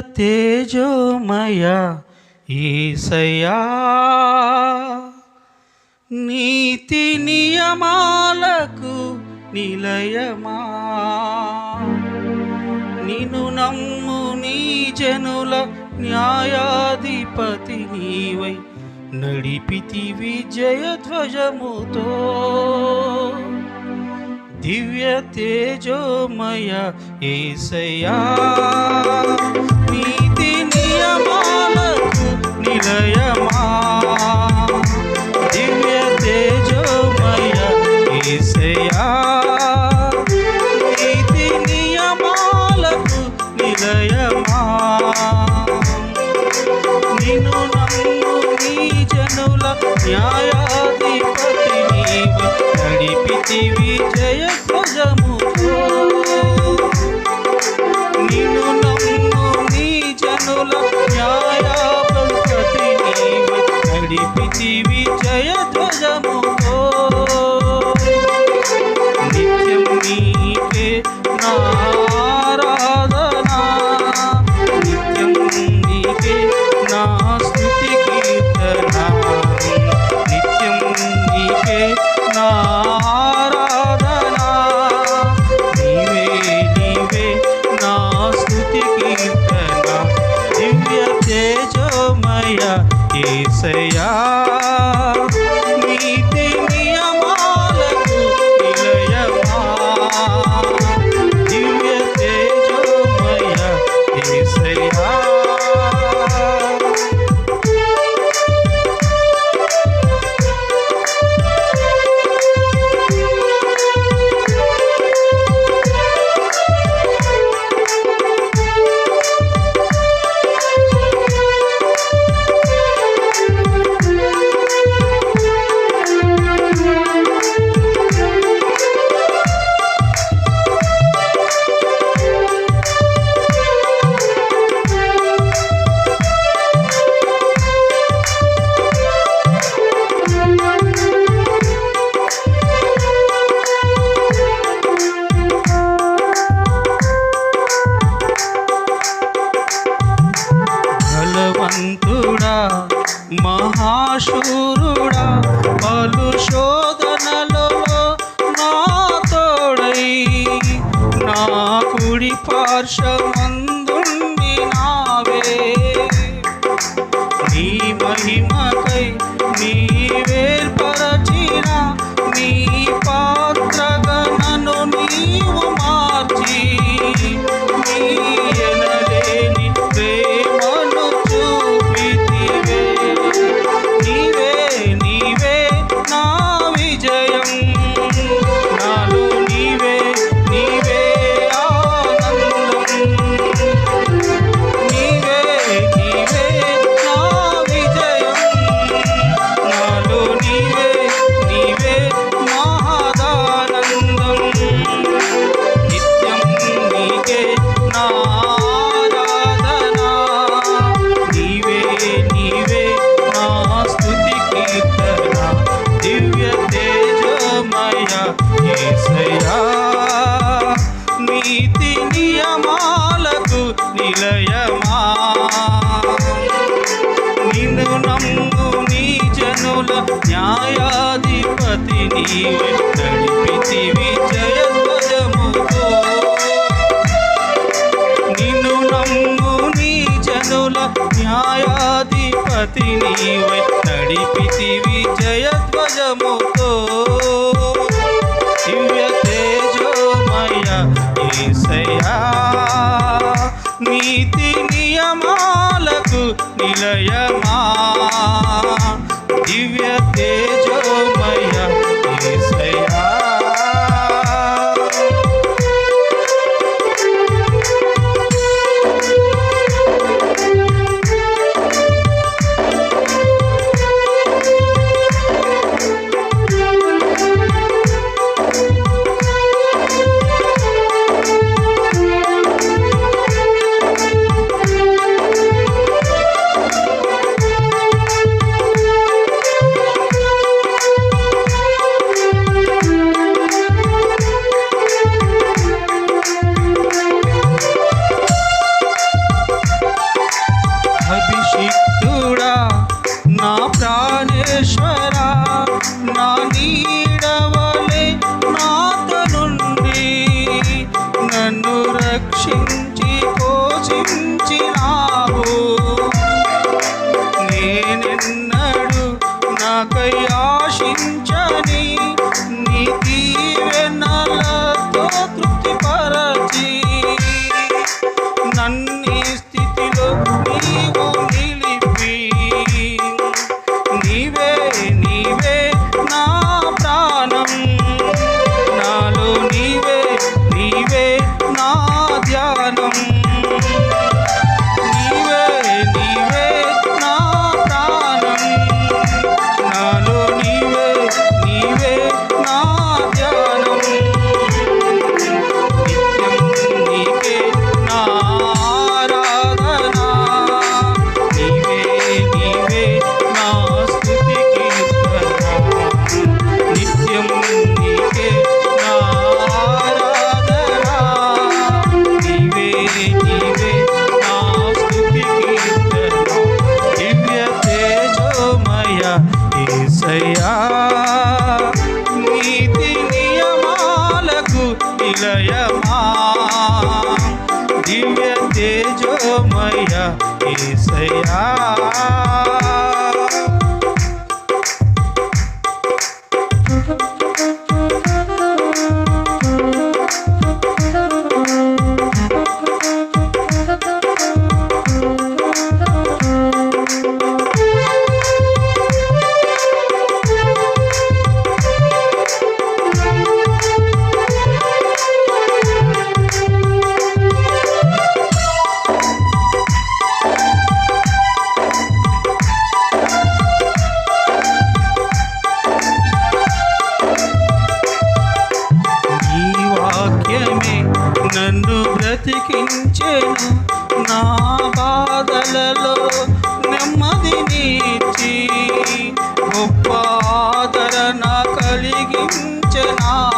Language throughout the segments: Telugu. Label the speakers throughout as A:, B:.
A: తేజోమయ ఈసయా నీతి నియమాలకు నిలయమా? నిను నమ్ము నీ జనుల న్యాయాధిపతి నీవై నడిపితి విజయధ్వజముతో. దివ్య తేజోమయ ఏసయా say, ah. మయ ఏసయా জীবনী నీతి నియమాలకు నిలయమా? నిన్ను నమ్ము నీ జనుల న్యాయాధిపతి నీవే. నడిపితి విజయధ్వజముతో నిన్ను నమ్ము నీ జనుల న్యాయాధిపతి నీవే. నడిపితి విజయధ్వజముతో దివ్య నీతి నియమాలకు నిలయమా? దివ్య రక్షించినావు तेजो मैया ईसया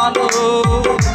A: আলো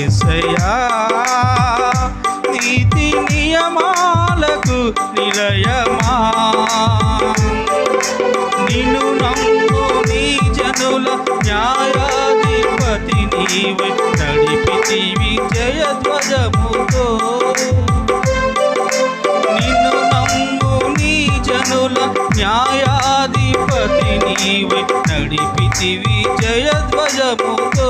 A: ఏసయా నీతి నియమాలకు నిలయమా? నిన్ను నమ్ము నీ జనుల న్యాయాధిపతి నీవే. నడిపి విజయ ధ్వజముతో నిన్ను నమ్ము నీ జనుల న్యాయాధిపతి నీవే. నడిపి విజయ ధ్వజముతో